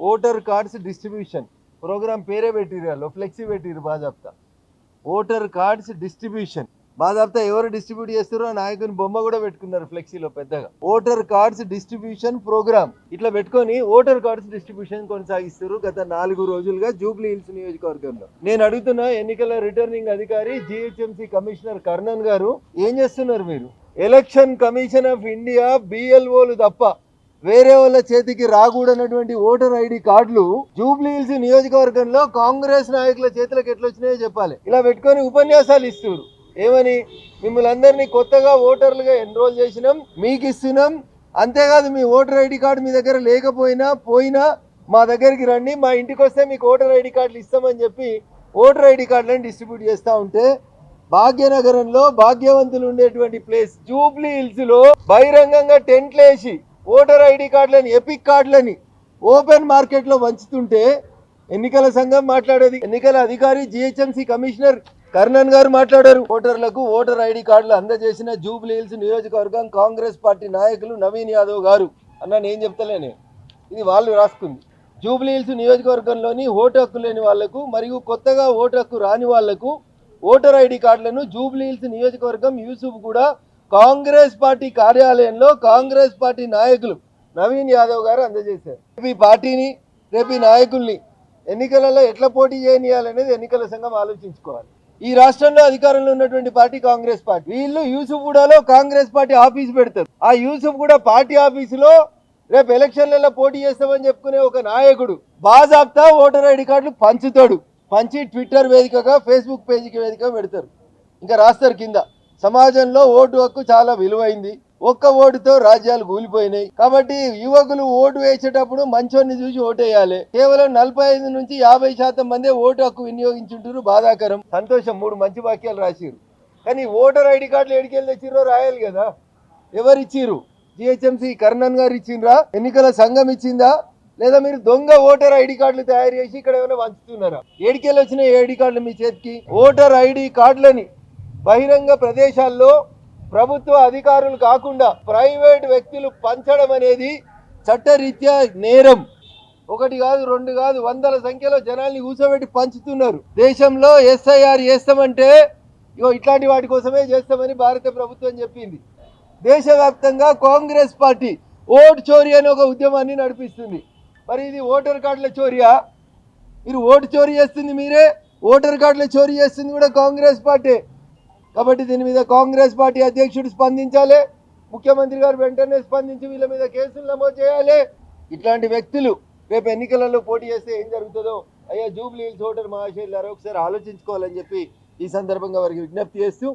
Voter cards distribution. Programme పేరే పెట్టిరు flexi పెట్టిరు బాజాప్తా. Voter cards distribution. బాజాబ్తా ఎవరు డిస్ట్రిబ్యూట్ చేస్తారో ఆ నాయకుని బొమ్మ కూడా పెట్టుకున్నారు ఫ్లెక్సీలో పెద్దగా. Voter cards distribution programme. ఇట్లా పెట్టుకొని ఓటర్ కార్డ్స్ డిస్ట్రిబ్యూషన్ కొనసాగిస్తారు గత నాలుగు రోజులుగా జూబ్లీ హిల్స్ నియోజకవర్గంలో. నేను అడుగుతున్న ఎన్నికల రిటర్నింగ్ అధికారి జిహెచ్ఎంసీ కమిషనర్ కర్ణన్ గారు ఏం చేస్తున్నారు మీరు? ఎలక్షన్ కమిషన్ ఆఫ్ ఇండియా బిఎల్ఓలు తప్ప వేరే వాళ్ళ చేతికి రాకూడనటువంటి ఓటర్ ఐడి కార్డులు జూబ్లీ హిల్స్ నియోజకవర్గంలో కాంగ్రెస్ నాయకుల చేతులకు ఎట్లా వచ్చినాయో చెప్పాలి. ఇలా పెట్టుకొని ఉపన్యాసాలు ఇస్తున్నారు. ఏమని? మిమ్మల్ని అందరినీ కొత్తగా ఓటర్లుగా ఎన్రోల్ చేసినాం మీకు ఇస్తున్నాం. అంతేకాదు మీ ఓటర్ ఐడి కార్డు మీ దగ్గర లేకపోయినా పోయినా మా దగ్గరికి రండి మా ఇంటికి వస్తే మీకు ఓటర్ ఐడి కార్డులు ఇస్తామని చెప్పి ఓటర్ ఐడి కార్డులను డిస్ట్రిబ్యూట్ చేస్తూ ఉంటే భాగ్యనగరంలో భాగ్యవంతులు ఉండేటువంటి ప్లేస్ జూబ్లీ హిల్స్లో బహిరంగంగా టెంట్లు వేసి ఓటర్ ఐడి కార్డులని ఎపిక్ కార్డులని ఓపెన్ మార్కెట్లో వంచుతుంటే ఎన్నికల సంఘం మాట్లాడేది. ఎన్నికల అధికారి జిహెచ్ఎంసీ కమిషనర్ కర్ణన్ గారు మాట్లాడారు. ఓటర్లకు ఓటర్ ఐడి కార్డులు అందజేసిన జూబ్లీ హిల్స్ నియోజకవర్గం కాంగ్రెస్ పార్టీ నాయకులు నవీన్ యాదవ్ గారు. అన్న నేను చెప్తలేనే. ఇది వాళ్ళు రాసుకుంది. జూబ్లీ హిల్స్ నియోజకవర్గంలోని ఓటు హక్కు లేని వాళ్ళకు మరియు కొత్తగా ఓటు హక్కు రాని వాళ్ళకు ఓటర్ ఐడి కార్డులను జూబ్లీ హిల్స్ నియోజకవర్గం యూసుఫ్ కూడా కాంగ్రెస్ పార్టీ కార్యాలయంలో కాంగ్రెస్ పార్టీ నాయకులు నవీన్ యాదవ్ గారు అందజేశారు. రేపు ఈ పార్టీని రేపు ఈ నాయకుల్ని ఎన్నికలలో ఎట్లా పోటీ చేయనియాలనేది ఎన్నికల సంఘం ఆలోచించుకోవాలి. ఈ రాష్ట్రంలో అధికారంలో ఉన్నటువంటి పార్టీ కాంగ్రెస్ పార్టీ. వీళ్ళు యూసుఫ్గూడలో కాంగ్రెస్ పార్టీ ఆఫీస్ పెడతారు. ఆ యూసుఫ్గూడ పార్టీ ఆఫీసులో రేపు ఎలక్షన్లలో పోటీ చేస్తామని చెప్పుకునే ఒక నాయకుడు బాజాబ్తా ఓటర్ ఐడి కార్డులు పంచుతాడు. పంచి ట్విట్టర్ వేదికగా ఫేస్బుక్ పేజీకి వేదిక పెడతారు. ఇంకా రాస్తారు కింద. సమాజంలో ఓటు హక్కు చాలా విలువైంది. ఒక్క ఓటుతో రాజ్యాలు కూలిపోయినాయి. కాబట్టి యువకులు ఓటు వేసేటప్పుడు మంచోన్ని చూసి ఓటేయాలి. కేవలం నలభై ఐదు నుంచి యాభై శాతం మందే ఓటు హక్కు వినియోగించుంటారు బాధాకరం. సంతోషం మూడు మంచి వాక్యాలు రాసిరు కానీ ఓటర్ ఐడి కార్డులు ఎడికెళ్ళి తెచ్చిర్రో రాయాలి కదా. ఎవరిచ్చిర్రు జిహెచ్ఎంసీ కర్ణన్ గారు ఇచ్చిండ్రా? ఎన్నికల సంఘం ఇచ్చిందా? లేదా మీరు దొంగ ఓటర్ ఐడి కార్డులు తయారు చేసి ఇక్కడ ఏమైనా వంచుతున్నారా? ఏడికెళ్ళి వచ్చిన ఐడి కార్డులు మీ చేతికి? ఓటర్ ఐడి కార్డులని బహిరంగ ప్రదేశాల్లో ప్రభుత్వ అధికారులు కాకుండా ప్రైవేట్ వ్యక్తులు పంచడం అనేది చట్టరీత్యా నేరం. ఒకటి కాదు రెండు కాదు వందల సంఖ్యలో జనాల్ని కూర్చోబెట్టి పంచుతున్నారు. దేశంలో ఎస్ఐఆర్ చేస్తామంటే ఇగో ఇట్లాంటి వాటి కోసమే చేస్తామని భారత ప్రభుత్వం చెప్పింది. దేశవ్యాప్తంగా కాంగ్రెస్ పార్టీ ఓటు చోరీ అనే ఒక ఉద్యమాన్ని నడిపిస్తుంది. మరి ఇది ఓటర్ కార్డుల చోరియా? మీరు ఓటు చోరీ చేస్తుంది మీరే ఓటర్ కార్డుల చోరీ చేస్తుంది కూడా కాంగ్రెస్ పార్టీ. కాబట్టి దీని మీద కాంగ్రెస్ పార్టీ అధ్యక్షుడు స్పందించాలి. ముఖ్యమంత్రి గారు వెంటనే స్పందించి వీళ్ళ మీద కేసులు నమోదు చేయాలి. ఇట్లాంటి వ్యక్తులు రేపు ఎన్నికలలో పోటీ చేస్తే ఏం జరుగుతుందో? అయ్యా జూబ్లీ హిల్స్ ఓటర్ మహాశైలారా ఒకసారి ఆలోచించుకోవాలని చెప్పి ఈ సందర్భంగా వారికి విజ్ఞప్తి చేస్తూ